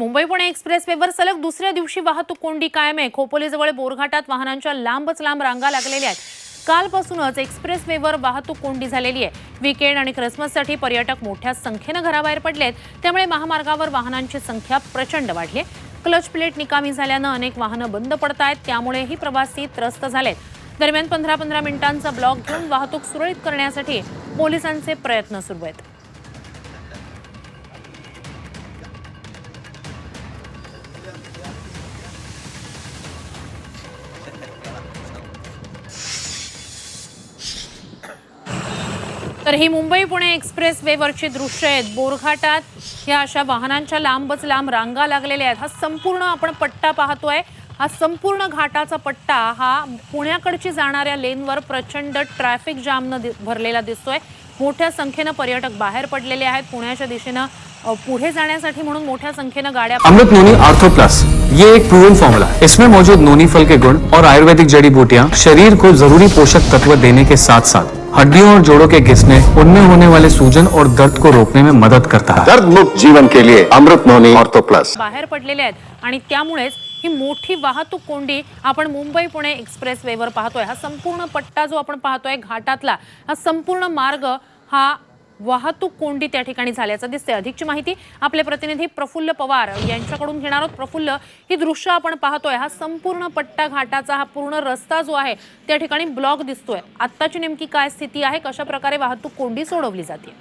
मुंबई पुणे एक्सप्रेसवेवर सलग दुसऱ्या दिवशी वाहतूक कोंडी कायम आहे. खोपोलीजवळ बोरघाटात वाहनांच्या लांबच लांब रांगा लागलेल्या आहेत. कालपासूनच एक्सप्रेसवेवर वाहतूक कोंडी झालेली आहे. विकेंड आणि क्रिसमससाठी पर्यटक मोठ्या संख्येनं घराबाहेर पडलेत त्यामुळे महामार्गावर वाहनांची संख्या प्रचंड वाढली आहे. क्लच प्लेट निकामी झाल्यानं अनेक वाहनं बंद पडत आहेत. त्यामुळेही प्रवासी त्रस्त झालेत दरम्यान पंधरा पंधरा मिनिटांचा ब्लॉक घेऊन वाहतूक सुरळीत करण्यासाठी पोलिसांचे प्रयत्न सुरू आहेत. तर ही मुंबई पुणे एक्सप्रेस वेवरची दृश्य आहेत. बोरघाटात ह्या अशा वाहनांच्या लांबच लांब रांगा लागलेल्या आहेत. हा संपूर्ण आपण पट्टा पाहतोय. हा संपूर्ण घाटाचा पट्टा हा पुण्याकडची जाणाऱ्या लेनवर प्रचंड ट्रॅफिक जामनं दि- भरलेला दिसतोय. मोठ्या संख्येनं पर्यटक बाहेर पडलेले आहेत. पुण्याच्या दिशेनं पुढे जाण्यासाठी म्हणून मोठ्या संख्येनं गाड्या अमृत नोनी आर्थो प्लस. ये एक प्रूवन फॉर्मूला है इसमें मौजूद नोनी फल के गुण और आयुर्वेदिक जड़ी बूटियाँ शरीर को जरूरी पोषक तत्व देने के साथ साथ हड्डियों और जोड़ों के घिसने उनमें होने वाले सूजन और दर्द को रोकने में मदद करता है। दर्द मुक्त जीवन के लिए अमृत नोनी ऑर्थो प्लस। बाहेर पडलेले आहेत. आणि त्यामुळेच ही मोठी वाहतूक कोंडी आपण मुंबई पुणे एक्सप्रेस वेवर पाहतोय. हा संपूर्ण पट्टा जो आपण पाहतोय घाटातला हा संपूर्ण मार्ग हा वाहतूक कोंडी त्या ठिकाणी झाल्याचं दिसते अधिकची माहिती आपले प्रतिनिधी प्रफुल्ल पवार यांच्याकडून घेणार आहोत. प्रफुल्ल ही दृश्य आपण पाहतोय हा संपूर्ण पट्टा घाटाचा हा पूर्ण रस्ता जो आहे त्या ठिकाणी ब्लॉक दिसतोय. आत्ताची नेमकी काय स्थिती आहे कशा प्रकारे वाहतूक कोंडी सोडवली जाते?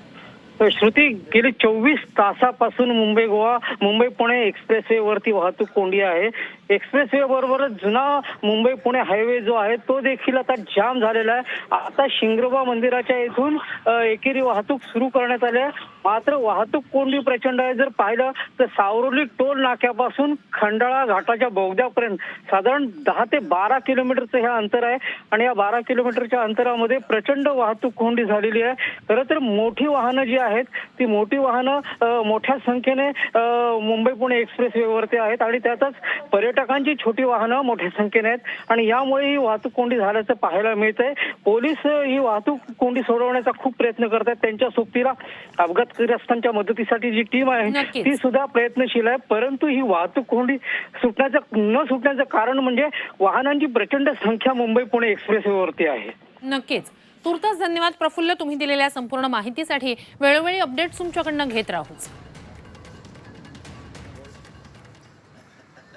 श्रुती गेली चोवीस तासापासून मुंबई गोवा मुंबई पुणे एक्सप्रेसवे वरती वाहतूक कोंडी आहे. एक्सप्रेसवे बरोबरच जुना मुंबई पुणे हायवे जो आहे तो देखील आता जाम झालेला आहे. आता शिंगरोबा मंदिराच्या इथून एकेरी वाहतूक सुरू करण्यात आली आहे. मात्र वाहतूक कोंडी प्रचंड आहे. जर पाहिलं तर सावरोली टोल नाक्यापासून खंडाळा घाटाच्या बोगद्यापर्यंत साधारण दहा ते बारा किलोमीटरचं हे अंतर आहे. आणि या बारा किलोमीटरच्या अंतरामध्ये प्रचंड वाहतूक कोंडी झालेली आहे. खरं तर मोठी वाहनं जी आहेत. ती मोठी वाहनं मोठ्या संख्येने मुंबई पुणे एक्सप्रेस वेवरती आहेत आणि त्यातच पर्यटकांची छोटी वाहनं मोठ्या संख्येने आहेत. आणि यामुळे ही वाहतूक कोंडी झाल्याचं पाहायला मिळतंय. पोलीस ही वाहतूक कोंडी सोडवण्याचा खूप प्रयत्न करत आहेत त्यांच्या सोबतीला अपघातग्रस्तांच्या मदतीसाठी जी टीम आहे. ती सुद्धा प्रयत्नशील आहे. परंतु ही वाहतूक कोंडी सुटण्याचं न सुटण्याचं कारण म्हणजे वाहनांची प्रचंड संख्या मुंबई पुणे एक्सप्रेस वरती आहे. नक्कीच. तुर्तास धन्यवाद प्रफुल्ल तुम्ही दिलेल्या संपूर्ण माहितीसाठी. वेळोवेळी अपडेट्स तुमच्याकडनं घेत राहूच